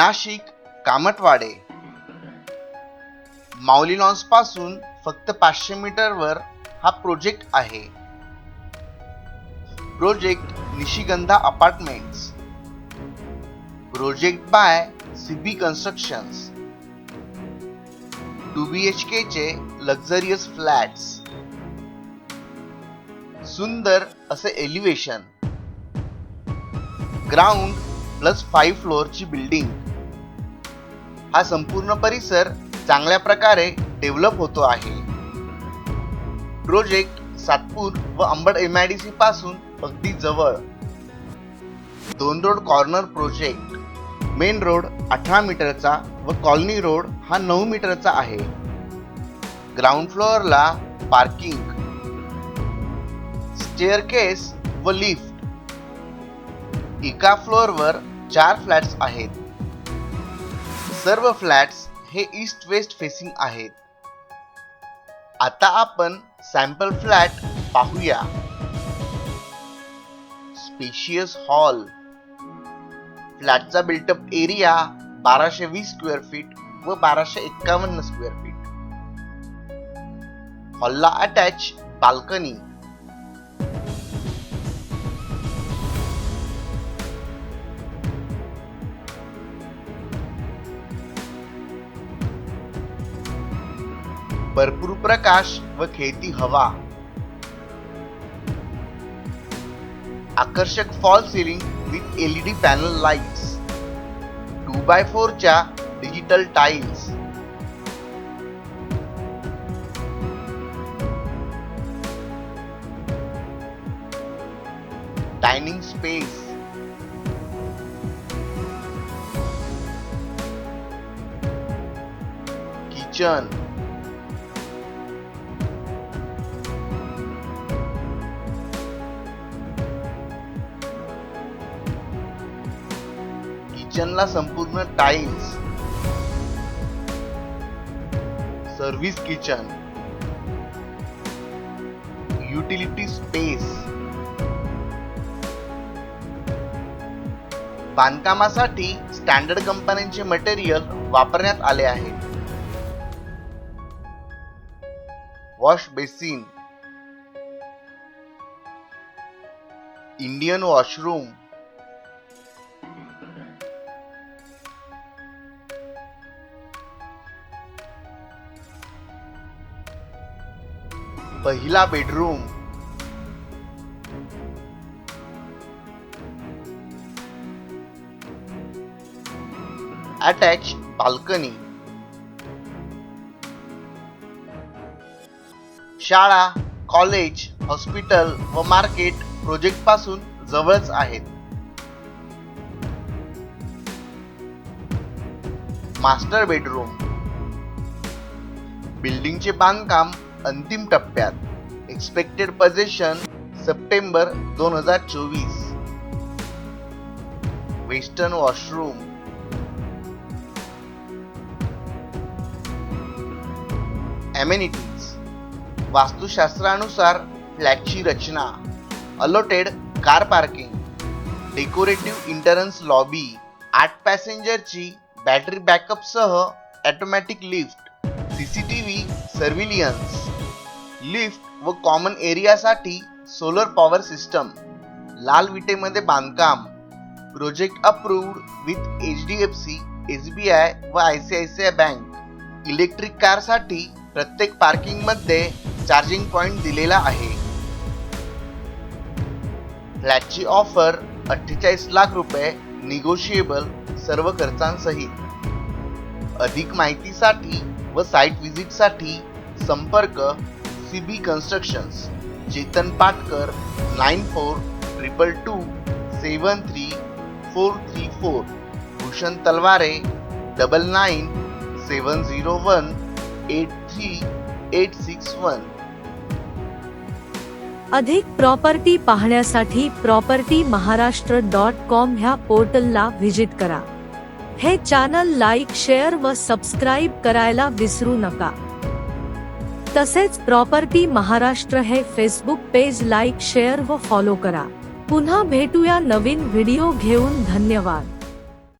नाशिक कामटवाडे. माऊली लॉन्सपासून फक्त पाचशे मीटरवर हा प्रोजेक्ट आहे. Project Nishigandha apartments project by C B constructions two B H K चे लक्झरियस फ्लॅट्स सुंदर असे एलिव्हेशन ग्राउंड प्लस फाईव्ह फ्लोअरची बिल्डिंग हा संपूर्ण परिसर चांगल्या प्रकारे डेव्हलप होतो आहे. प्रोजेक्ट सातपूर व अंबड एम आय डी पासून अगदी जवळ. दोन road corner project main road अठरा मीटरचा व कॉलनी रोड हा नऊ मीटरचा आहे. ग्राउंड फ्लोअरला पार्किंग स्टेअरकेस व लिफ्ट. एका फ्लोअरवर चार फ्लॅट्स आहेत. सर्व फ्लॅट्स हे ईस्ट वेस्ट फेसिंग आहेत. आता आपण सॅम्पल फ्लॅट पाहूया. Spacious hall. फ्लॅटचा बिल्टअप एरिया बाराशे वीस स्क्वेअर फीट व बाराशे एक्कावन्न स्क्वेअर फीट. हॉलला अटॅच बाल्कनी. भरपूर प्रकाश व खेळती हवा. आकर्षक fall ceiling with L E D panel lights two by फोरच्या digital tiles dining space kitchen किचनला संपूर्ण tiles service kitchen utility space बांधकामासाठी स्टँडर्ड कंपन्यांचे मटेरियल वापरण्यात आले आहे. वॉश बेसिन इंडियन वॉशरूम पहिला बेडरूम. अटॅच बाल्कनी शाळा कॉलेज हॉस्पिटल व market प्रोजेक्टपासून जवळच आहेत. मास्टर बेडरूम बिल्डिंगचे बांधकाम अंतिम टप्प्यात. एक्सपेक्टेड पोझिशन सप्टेंबर दोन हजार चोवीस. वेस्टर्न वॉशरूम एमेनिटीज वास्तुशास्त्रानुसार फ्लॅटची रचना allotted car parking decorative entrance lobby आठ पॅसेंजरची battery बॅकअपसह automatic lift C C T V surveillance lift व कॉमन एरियासाठी सोलर पॉवर सिस्टम लाल विटेमध्ये बांधकाम project approved with H D F C S B I व I C I C I bank. Electric कारसाठी प्रत्येक पार्किंगमध्ये चार्जिंग पॉइंट दिलेला आहे. फ्लॅटची ऑफर अठ्ठेचाळीस लाख रुपये निगोशिएबल सर्व खर्चांसहित. अधिक माहितीसाठी व साईट व्हिजिटसाठी संपर्क C B constructions Chetan Patkar nine four triple two seven three four three four Bhushan Talware double nine seven zero one eight three eight six one अधिक प्रॉपर्टी पाहण्यासाठी प्रॉपर्टी महाराष्ट्र डॉट कॉम ह्या पोर्टलला visit करा. हे channel like share व subscribe करायला विसरू नका. तसेच प्रॉपर्टी महाराष्ट्र हे फेसबुक पेज लाईक शेअर व फॉलो करा. पुन्हा भेटूया नवीन व्हिडिओ घेऊन. धन्यवाद.